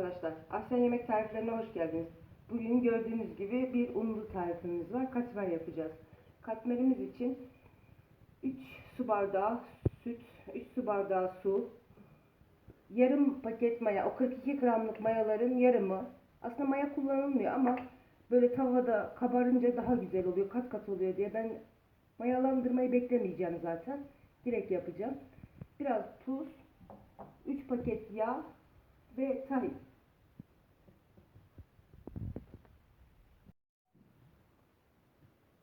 arkadaşlar. Aslen Yemek Tariflerine hoş geldiniz. Bugün gördüğünüz gibi bir unlu tarifimiz var. Katmer yapacağız. Katmerimiz için 3 su bardağı süt, 3 su bardağı su, yarım paket maya, o 42 gramlık mayaların yarımı. Aslında maya kullanılmıyor ama böyle tavada kabarınca daha güzel oluyor, kat kat oluyor diye ben mayalandırmayı beklemeyeceğim zaten. Direkt yapacağım. Biraz tuz, 3 paket yağ ve tahin.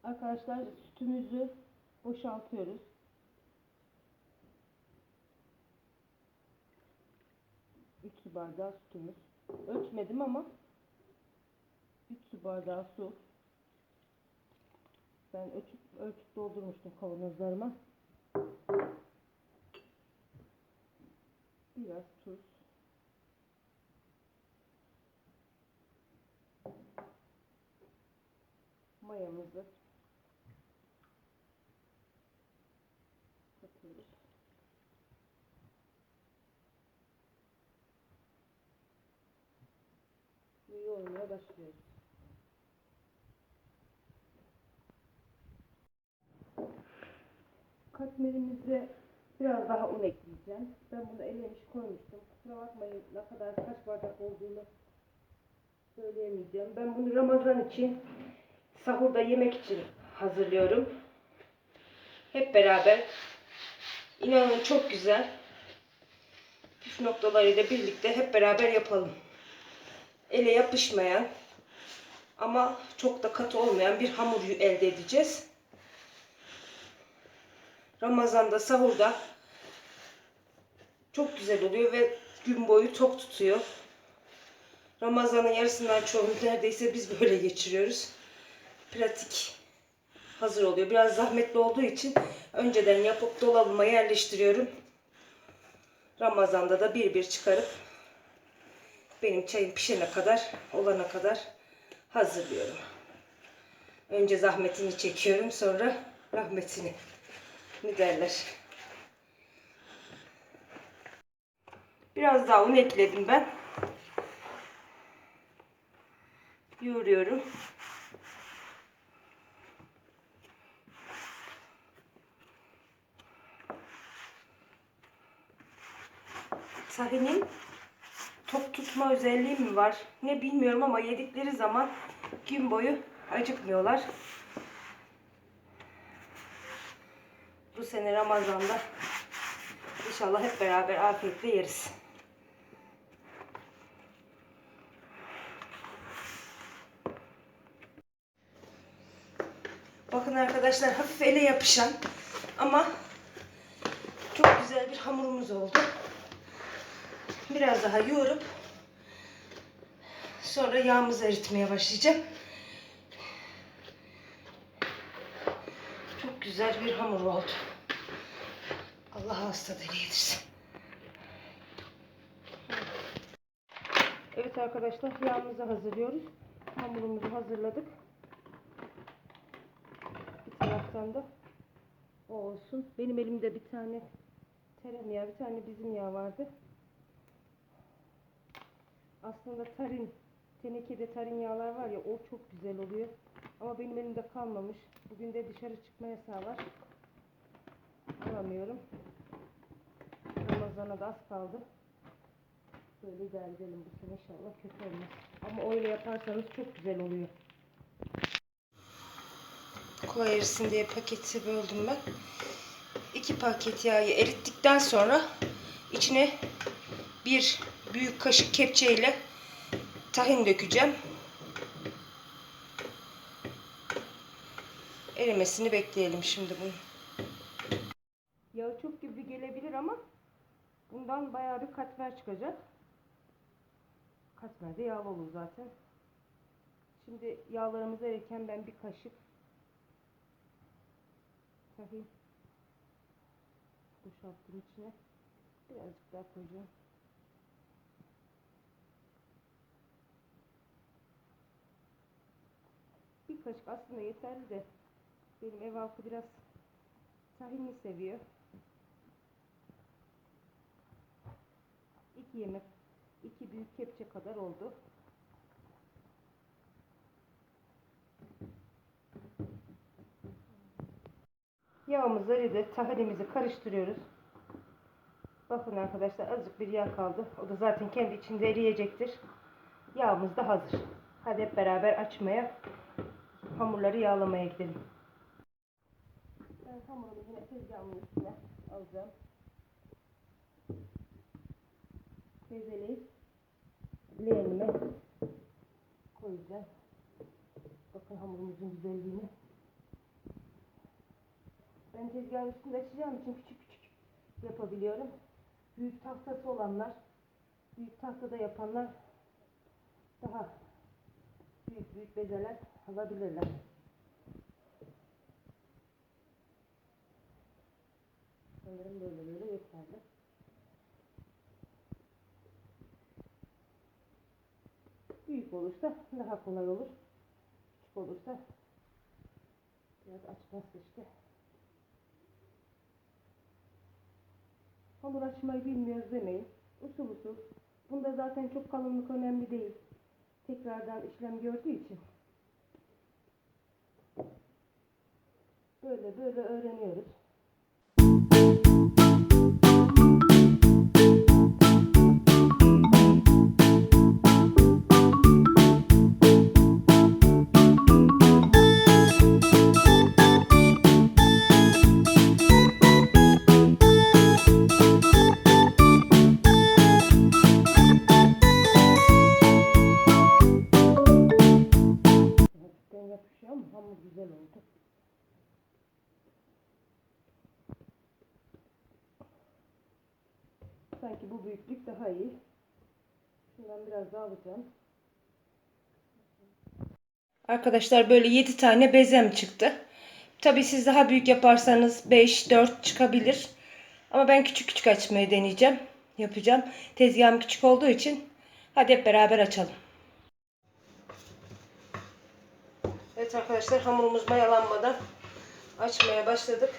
Arkadaşlar sütümüzü boşaltıyoruz. Üç su bardağı sütümüz. Ölçmedim ama 3 su bardağı su. Ben ölçüp ölçüp doldurmuştum kavanozlarıma. Biraz tuz. Mayamızı Ve yoğurmaya başlıyoruz. Katmerimize biraz daha un ekleyeceğim. Ben bunu elemiş koymuştum. Kusura bakmayın ne kadar kaç bardak olduğunu söyleyemeyeceğim. Ben bunu Ramazan için sahurda yemek için hazırlıyorum. Hep beraber. İnanın çok güzel. Püf noktalarıyla birlikte hep beraber yapalım. Ele yapışmayan ama çok da katı olmayan bir hamur elde edeceğiz. Ramazan'da sahurda çok güzel oluyor ve gün boyu tok tutuyor. Ramazan'ın yarısından çoğunu neredeyse biz böyle geçiriyoruz. Pratik hazır oluyor. Biraz zahmetli olduğu için önceden yapıp dolabıma yerleştiriyorum. Ramazan'da da bir bir çıkarıp benim çayım pişene kadar, olana kadar hazırlıyorum. Önce zahmetini çekiyorum, sonra rahmetini. Ne derler? Biraz daha un ekledim ben. Yoğuruyorum. Tahinin tok tutma özelliği mi var? Ne bilmiyorum ama yedikleri zaman gün boyu acıkmıyorlar. Bu sene Ramazan'da inşallah hep beraber afiyetle yeriz. Bakın arkadaşlar hafif ele yapışan ama çok güzel bir hamurumuz oldu. Biraz daha yoğurup sonra yağımızı eritmeye başlayacağım. Çok güzel bir hamur oldu. Allah hasta deli yedirsin. Evet arkadaşlar yağımızı hazırlıyoruz. Hamurumuzu hazırladık. Bir taraftan da o olsun. Benim elimde bir tane tereyağı, bir tane bizim yağ vardı. Aslında tarin, tenekede tarin yağlar var ya o çok güzel oluyor. Ama benim elimde kalmamış. Bugün de dışarı çıkma yasağı var. Alamıyorum. Ramazana da az kaldı. Böyle idare bu sene inşallah kötü olmaz. Ama öyle yaparsanız çok güzel oluyor. Kolay erisin diye paketi böldüm ben. İki paket yağı erittikten sonra içine bir büyük kaşık kepçe ile tahin dökeceğim. Erimesini bekleyelim şimdi bunu. Yağı çok gibi gelebilir ama bundan bayağı bir katmer çıkacak. Katmer de yağlı olur zaten. Şimdi yağlarımız erirken ben bir kaşık tahin boşalttım içine. Birazcık daha koyacağım. Bir kaşık aslında yeterli de benim ev halkı biraz tahinli seviyor. 2 yemek iki büyük kepçe kadar oldu. Yağımız eridi. Tahinimizi karıştırıyoruz. Bakın arkadaşlar azıcık bir yağ kaldı. O da zaten kendi içinde eriyecektir. Yağımız da hazır. Hadi hep beraber açmaya, hamurları yağlamaya gidelim. Ben hamurumu yine tezgahımın üstüne alacağım. Bezeleyip leğenime koyacağım. Bakın hamurumuzun güzelliğini. Ben tezgahın üstünde açacağım için küçük küçük yapabiliyorum. Büyük tahtası olanlar, büyük tahtada yapanlar daha büyük büyük bezeler alabilirler. Sanırım böyle böyle yeterli. Büyük olursa daha kolay olur. Küçük olursa biraz açması işte. Hamur açmayı bilmiyoruz demeyin. Usul usul. Bunda zaten çok kalınlık önemli değil. Tekrardan işlem gördüğü için. Böyle böyle öğreniyoruz. Alacağım. Arkadaşlar böyle 7 tane bezem çıktı. Tabi siz daha büyük yaparsanız 5, 4 çıkabilir. Ama ben küçük küçük açmayı deneyeceğim. Yapacağım. Tezgahım küçük olduğu için hadi hep beraber açalım. Evet arkadaşlar hamurumuz mayalanmadan açmaya başladık.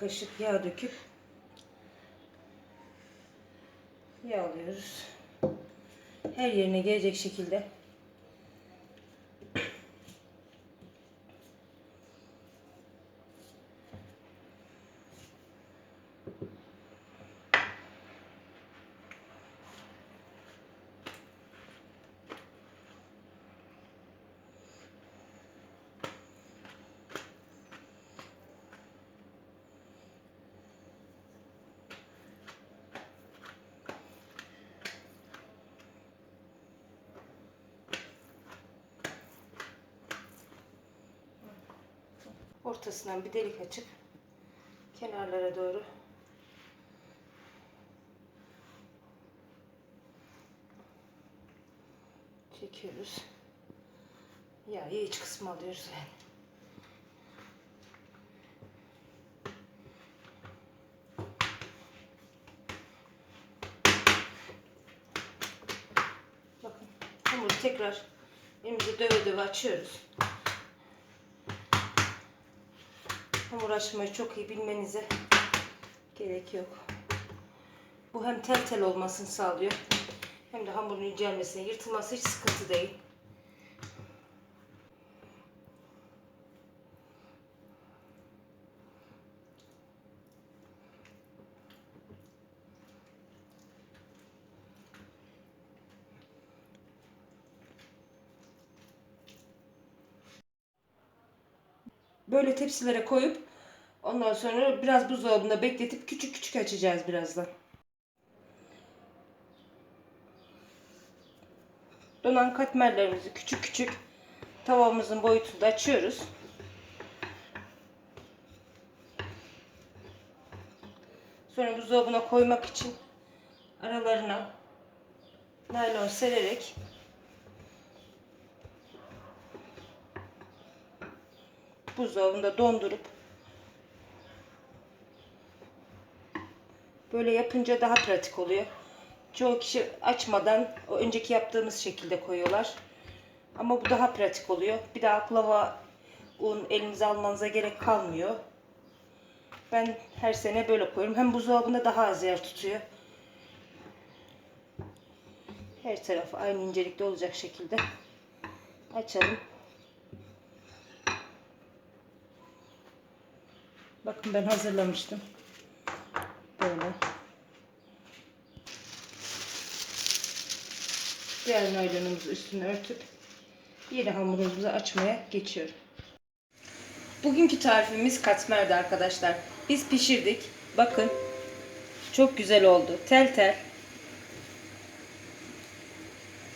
Kaşık yağ döküp yağlıyoruz. Her yerine gelecek şekilde ortasından bir delik açıp kenarlara doğru çekiyoruz. Yağı iç kısmı alıyoruz yani. Bakın hamuru tekrar elimizi döve döve açıyoruz. Hamur açmayı çok iyi bilmenize gerek yok. Bu hem tel tel olmasını sağlıyor hem de hamurun incelmesine, yırtılması hiç sıkıntı değil. Böyle tepsilere koyup ondan sonra biraz buzdolabında bekletip küçük küçük açacağız birazdan. Donan katmerlerimizi küçük küçük tavamızın boyutunda açıyoruz. Sonra buzdolabına koymak için aralarına naylon sererek buzdolabında dondurup böyle yapınca daha pratik oluyor. Çoğu kişi açmadan o önceki yaptığımız şekilde koyuyorlar. Ama bu daha pratik oluyor. Bir daha baklava un elinize almanıza gerek kalmıyor. Ben her sene böyle koyuyorum. Hem buzdolabında daha az yer tutuyor. Her tarafı aynı incelikte olacak şekilde açalım. Bakın ben hazırlamıştım. Böyle. Diğer naylonumuzu üstüne örtüp yeni hamurumuzu açmaya geçiyorum. Bugünkü tarifimiz katmerdi arkadaşlar. Biz pişirdik. Bakın. Çok güzel oldu. Tel tel.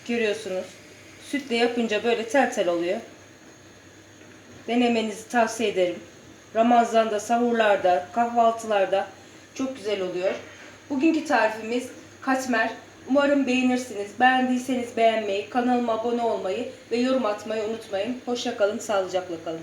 Görüyorsunuz. Sütle yapınca böyle tel tel oluyor. Denemenizi tavsiye ederim. Ramazan'da, sahurlarda, kahvaltılarda çok güzel oluyor. Bugünkü tarifimiz katmer. Umarım beğenirsiniz. Beğendiyseniz beğenmeyi, kanalıma abone olmayı ve yorum atmayı unutmayın. Hoşça kalın, sağlıcakla kalın.